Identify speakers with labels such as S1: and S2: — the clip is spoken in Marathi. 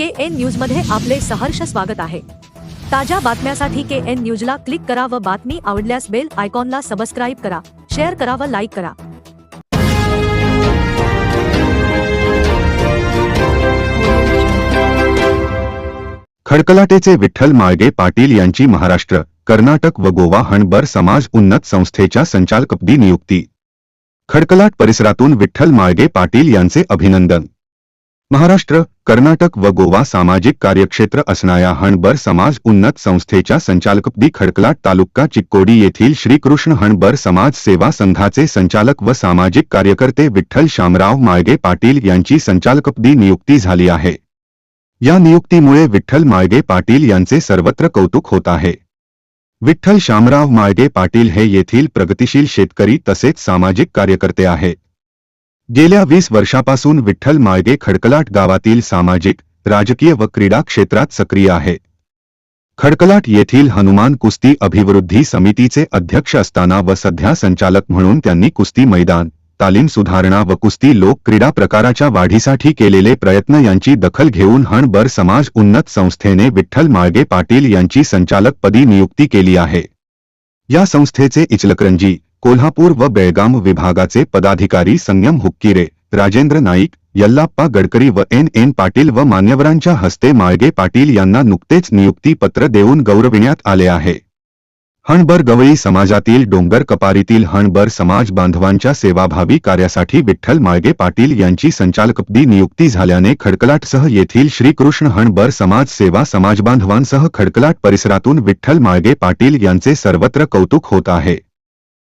S1: के एन न्यूजमध्ये आपले सहर्ष स्वागत आहे. ताज्या बातम्यासाठी के एन न्यूजला क्लिक करा व बातमी आवडल्यास बेल आयकॉनला सबस्क्राईब करा शेअर करा व लाईक करा.
S2: खडकलाटेचे विठ्ठल माळगे पाटील यांची महाराष्ट्र कर्नाटक व गोवा हणबर समाज उन्नत संस्थेच्या संचालकपदी नियुक्ती. खडकलाट परिसरातून विठ्ठल माळगे पाटील यांचे अभिनंदन. महाराष्ट्र कर्नाटक व गोवा सामाजिक कार्यक्षेत्र असणाऱ्या हणबर समाज उन्नत संस्थेच्या संचालकपदी खडकलाट तालुका चिक्कोडी येथील श्रीकृष्ण हणबर समाज सेवा संघाचे संचालक व सामाजिक कार्यकर्ते विठ्ठल शामराव माळगे पाटील यांची संचालकपदी नियुक्ती झाली आहे. या नियुक्तीमुळे विठ्ठल माळगे पाटील यांचे सर्वत्र कौतुक होत आहे. विठ्ठल शामराव माळगे पाटील हे येथील प्रगतिशील शेतकरी तसेच सामाजिक कार्यकर्ते आहेत गेल्या वीस वर्षापासून विठ्ठल माळगे खडकलाट गावातील सामाजिक राजकीय व क्रीडा क्षेत्रात सक्रिय आहे. खडकलाट येथील हनुमान कुस्ती अभिवृद्धी समितीचे अध्यक्ष असताना व सध्या संचालक म्हणून त्यांनी कुस्ती मैदान तालीम सुधारणा व कुस्ती लोक क्रीडा प्रकाराच्या वाढीसाठी केलेले प्रयत्न यांची दखल घेऊन हणबर समाज उन्नत संस्थेने विठ्ठल माळगे पाटील यांची संचालकपदी नियुक्ती केली आहे. या संस्थेचे इचलकरंजी कोल्हापूर व बेळगाम विभागाचे पदाधिकारी संयम हुक्किरे राजेंद्र नाईक यल्लाप्पा गडकरी व एन एन पाटील व मान्यवरांच्या हस्ते माळगे पाटील यांना नुकतेच नियुक्ती पत्र देऊन गौरविण्यात आले आहे. हणबर गवळी समाजातील डोंगर कपारीतील हणबर समाज बांधवांच्या सेवाभावी कार्यासाठी विठ्ठल माळगे पाटील यांची संचालकपदी नियुक्ती झाल्याने खडकलाटसह येथील श्रीकृष्ण हणबर समाज सेवा समाजबांधवांसह खडकलाट परिसरातून विठ्ठल माळगे पाटील यांचे सर्वत्र कौतुक होत आहे.